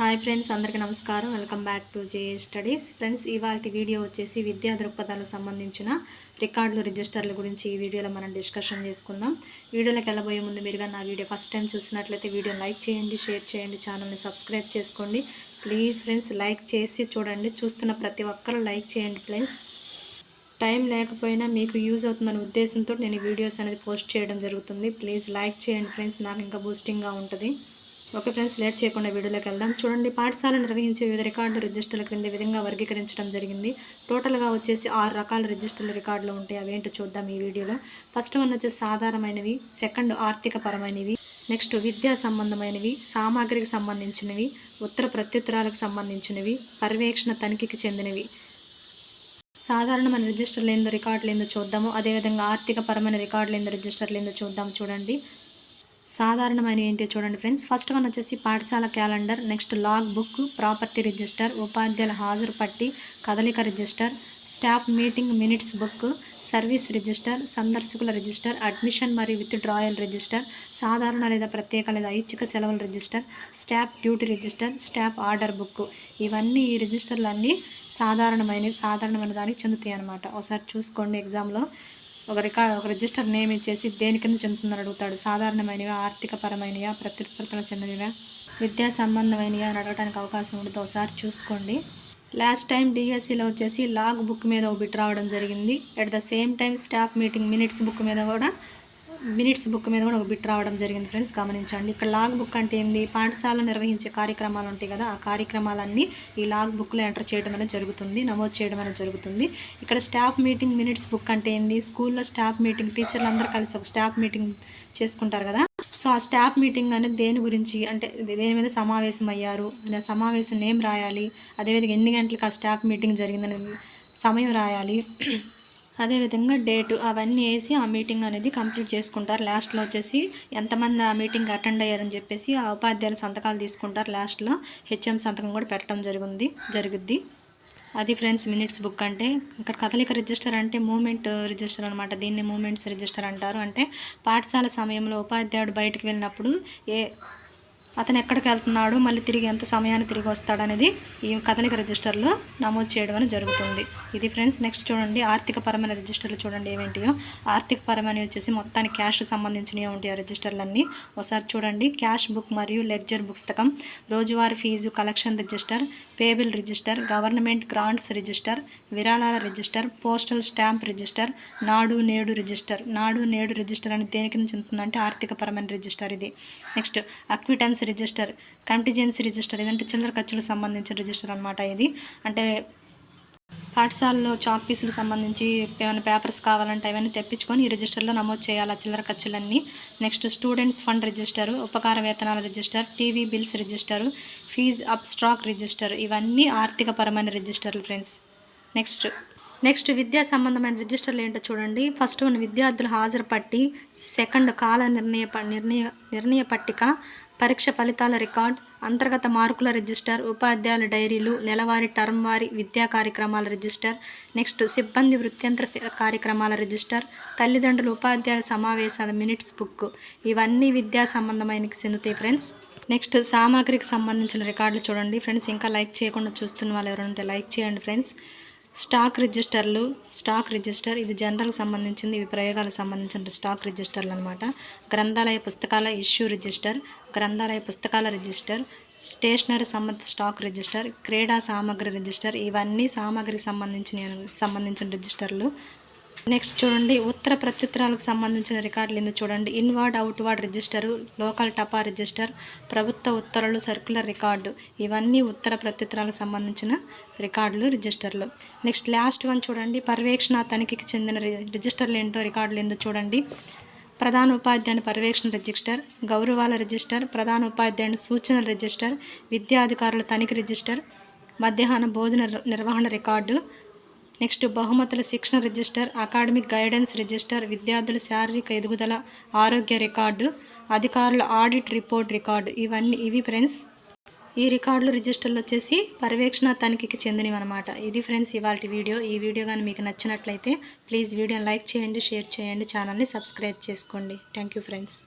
Hi friends అందరికీ నమస్కారం. Welcome back to J A studies. Friends ఇవాళ వీడియో వచ్చేసి విద్యా దృక్పథాలకు సంబంధించిన రికార్డులు రిజిస్టర్ల గురించి ఈ వీడియోలో మనం డిస్కషన్ చేసుకుందాం. వీడియోలోకి వెళ్ళబోయే ముందు మీరుగా నా వీడియో ఫస్ట్ టైం చూసినట్లయితే వీడియో లైక్ చేయండి షేర్ చేయండి ఛానల్ని సబ్స్క్రైబ్ చేసుకోండి. ప్లీజ్ ఫ్రెండ్స్ లైక్ చేసి చూడండి. చూస్తున్న ప్రతి ఒక్కరు లైక్ చేయండి ఫ్రెండ్స్. టైం లేకపోయినా మీకు యూజ్ అవుతుందనే ఉద్దేశంతో నేను వీడియోస్ అనేది పోస్ట్ చేయడం జరుగుతుంది. ప్లీజ్ లైక్ చేయండి ఫ్రెండ్స్ నాకు ఇంకా బూస్టింగ్గా ఉంటుంది. ఓకే ఫ్రెండ్స్ లేట్ చేయకుండా వీడియోలోకి వెళ్దాం. చూడండి పాఠశాల నిర్వహించే వివిధ రికార్డు రిజిస్టర్ల క్రింద విధంగా వర్గీకరించడం జరిగింది. టోటల్గా వచ్చేసి ఆరు రకాల రిజిస్టర్ల రికార్డులు ఉంటాయి. అవేంటో చూద్దాం ఈ వీడియోలో. ఫస్ట్ వన్ వచ్చేసి సాధారణమైనవి సెకండ్ ఆర్థిక పరమైనవి నెక్స్ట్ విద్యా సంబంధమైనవి సామాగ్రికి సంబంధించినవి ఉత్తర ప్రత్యుత్తరాలకు సంబంధించినవి పర్యవేక్షణ తనిఖీకి చెందినవి. సాధారణమైన రిజిస్టర్లు ఏందో రికార్డులు ఏందో చూద్దాము. అదేవిధంగా ఆర్థిక పరమైన రికార్డులు ఏందో రిజిస్టర్లు ఏందో చూద్దాం. చూడండి సాధారణమైన ఏంటి చూడండి ఫ్రెండ్స్. ఫస్ట్ వన్ వచ్చేసి పాఠశాల calendar next log book property register ఉపాధ్యాయుల హాజరు పట్టి కదలిక register staff meeting minutes book service register సందర్శకుల register admission మరియు విత్ డ్రాయల్ రిజిస్టర్ సాధారణ లేదా ప్రత్యేక లేదా ఐచ్ఛిక సెలవుల register staff duty register staff order book. ఇవన్నీ ఈ రిజిస్టర్లన్నీ సాధారణమైనవి సాధారణమైన దానికి చెందుతాయి అన్నమాట. ఒకసారి చూసుకోండి ఎగ్జామ్లో. ఒక రికార్డ్ ఒక రిజిస్టర్ నేమ్ ఇచ్చేసి దేని కింద చెందుతుందని అడుగుతాడు. సాధారణమైనవి ఆర్థిక పరమైనవా ప్రత్యుత్పత్తులకు చెందినవా విద్యా సంబంధమైనవా అని అడగడానికి అవకాశం ఉంటుంది ఒకసారి చూసుకోండి. లాస్ట్ టైం డిఎస్సిలో వచ్చేసి లాగ్ బుక్ మీద ఒక బిట్ రావడం జరిగింది. At the same time staff meeting minutes book మీద కూడా మినిట్స్ బుక్ మీద కూడా ఒక బిట్ రావడం జరిగింది ఫ్రెండ్స్ గమనించండి. ఇక్కడ లాగ్ బుక్ అంటే ఏంది? పాఠశాల నిర్వహించే కార్యక్రమాలు ఉంటాయి కదా ఆ కార్యక్రమాలన్నీ ఈ లాగ్ బుక్లో ఎంటర్ చేయడం అనేది జరుగుతుంది నమోదు చేయడం అనేది జరుగుతుంది. ఇక్కడ స్టాఫ్ మీటింగ్ మినిట్స్ బుక్ అంటే ఏంది? స్కూల్లో స్టాఫ్ మీటింగ్ టీచర్లు అందరూ కలిసి ఒక స్టాఫ్ మీటింగ్ చేసుకుంటారు కదా. సో ఆ స్టాఫ్ మీటింగ్ అనేది దేని గురించి అంటే దేని మీద సమావేశం అయ్యారు? లేదా సమావేశం నేమ్ రాయాలి. అదేవిధంగా ఎన్ని గంటలకు ఆ స్టాఫ్ మీటింగ్ జరిగిందనేది సమయం రాయాలి. అదేవిధంగా డేటు అవన్నీ వేసి ఆ మీటింగ్ అనేది కంప్లీట్ చేసుకుంటారు. లాస్ట్లో వచ్చేసి ఎంతమంది ఆ మీటింగ్ అటెండ్ అయ్యారని చెప్పేసి ఆ ఉపాధ్యాయుల సంతకాలు తీసుకుంటారు. లాస్ట్లో హెచ్ఎం సంతకం కూడా పెట్టడం జరిగింది జరుగుద్ది. అది ఫ్రెండ్స్ మినిట్స్ బుక్ అంటే ఇక్కడ కదలిక రిజిస్టర్ అంటే మూమెంట్ రిజిస్టర్ అనమాట దీన్ని మూమెంట్స్ రిజిస్టర్ అంటారు. అంటే పాఠశాల సమయంలో ఉపాధ్యాయుడు బయటకు వెళ్ళినప్పుడు ఏ అతను ఎక్కడికి వెళ్తున్నాడు మళ్ళీ తిరిగి ఎంత సమయాన్ని తిరిగి వస్తాడు అనేది ఈ కదలిక రిజిస్టర్లో నమోదు చేయడం అనేది జరుగుతుంది. ఇది ఫ్రెండ్స్ నెక్స్ట్ చూడండి ఆర్థిక పరమైన రిజిస్టర్లు చూడండి ఏమేంటియో. ఆర్థిక పరమైన వచ్చేసి మొత్తానికి క్యాష్ సంబంధించినవి ఉంటాయి ఆ రిజిస్టర్లన్నీ. ఒకసారి చూడండి క్యాష్ బుక్ మరియు లెడ్జర్ పుస్తకం రోజువారీ fee collection register pay bill register government grants register విరాళాల register postal stamp register Nadu Nedu register నాడు నేడు రిజిస్టర్ అని దేనికి నుంచి ఉంటుందంటే ఆర్థిక పరమైన రిజిస్టర్ ఇది. Next acquittance register contingency register ఇదంటే చిల్లర ఖర్చులకు సంబంధించిన రిజిస్టర్ అనమాట ఇది. అంటే పాఠశాలలో చాక్ పీసులకు సంబంధించి ఏమైనా పేపర్స్ కావాలంటే అవన్నీ తెప్పించుకొని ఈ రిజిస్టర్లో నమోదు చేయాలి చిల్లర ఖర్చులన్నీ. నెక్స్ట్ స్టూడెంట్స్ ఫండ్ రిజిస్టర్ ఉపకార వేతనాల register TV bills register fee abstract register ఇవన్నీ ఆర్థిక పరమైన రిజిస్టర్లు ఫ్రెండ్స్ నెక్స్ట్ నెక్స్ట్ విద్యా సంబంధమైన రిజిస్టర్లు ఏంటో చూడండి. ఫస్ట్ వన్ విద్యార్థులు హాజరు పట్టి సెకండ్ కాల నిర్ణయ నిర్ణయ నిర్ణయ పట్టిక పరీక్ష ఫలితాల రికార్డ్ అంతర్గత మార్కుల రిజిస్టర్ ఉపాధ్యాయుల డైరీలు నెలవారీ టర్మ్ వారి విద్యా కార్యక్రమాల రిజిస్టర్ నెక్స్ట్ సిబ్బంది వృత్యంతర కార్యక్రమాల రిజిస్టర్ తల్లిదండ్రులు ఉపాధ్యాయుల సమావేశాల మినిట్స్ బుక్. ఇవన్నీ విద్యా సంబంధమైన చెందుతాయి ఫ్రెండ్స్. నెక్స్ట్ సామాగ్రికి సంబంధించిన రికార్డులు చూడండి. ఫ్రెండ్స్ ఇంకా లైక్ చేయకుండా చూస్తున్న వాళ్ళు ఎవరంటే లైక్ చేయండి ఫ్రెండ్స్. స్టాక్ రిజిస్టర్లు స్టాక్ రిజిస్టర్ ఇది జనరల్కి సంబంధించింది ఇవి ప్రయోగాలకు సంబంధించిన స్టాక్ రిజిస్టర్లు అనమాట గ్రంథాలయ పుస్తకాల ఇష్యూ రిజిస్టర్ గ్రంథాలయ పుస్తకాల రిజిస్టర్ స్టేషనరీ సంబంధ స్టాక్ రిజిస్టర్ క్రీడా సామాగ్రి రిజిస్టర్ ఇవన్నీ సామాగ్రికి సంబంధించిన సంబంధించిన రిజిస్టర్లు. నెక్స్ట్ చూడండి ఉత్తర ప్రత్యుత్తరాలకు సంబంధించిన రికార్డులు ఎందుకు చూడండి. ఇన్వార్డ్ అవుట్వార్డ్ రిజిస్టరు లోకల్ టపా రిజిస్టర్ ప్రభుత్వ ఉత్తర్వులు సర్కులర్ రికార్డు. ఇవన్నీ ఉత్తర ప్రత్యుత్తరాలకు సంబంధించిన రికార్డులు రిజిస్టర్లు. నెక్స్ట్ లాస్ట్ వన్ చూడండి. పర్యవేక్షణ తనిఖీకి చెందిన రి- రిజిస్టర్లు ఏంటో రికార్డులు ఎందుకు చూడండి. ప్రధాన ఉపాధ్యాయుని పర్యవేక్షణ రిజిస్టర్ గౌరవాల రిజిస్టర్ ప్రధాన ఉపాధ్యాయుని సూచనల రిజిస్టర్ విద్యాధికారుల తనిఖీ రిజిస్టర్ మధ్యాహ్న భోజన నిర్వహణ రికార్డు నెక్స్ట్ బహుమతుల శిక్షణ రిజిస్టర్ అకాడమిక్ గైడెన్స్ రిజిస్టర్ విద్యార్థుల శారీరక ఎదుగుదల ఆరోగ్య రికార్డు అధికారుల ఆడిట్ రిపోర్ట్ రికార్డు. ఇవన్నీ ఇవి ఫ్రెండ్స్. ఈ రికార్డులు రిజిస్టర్లు వచ్చేసి పర్యవేక్షణ తనిఖీకి చెందినవి అనమాట ఇది ఫ్రెండ్స్ ఇవాళ వీడియో. ఈ వీడియో కానీ మీకు నచ్చినట్లయితే ప్లీజ్ వీడియోని లైక్ చేయండి షేర్ చేయండి ఛానల్ని సబ్స్క్రైబ్ చేసుకోండి. Thank you friends.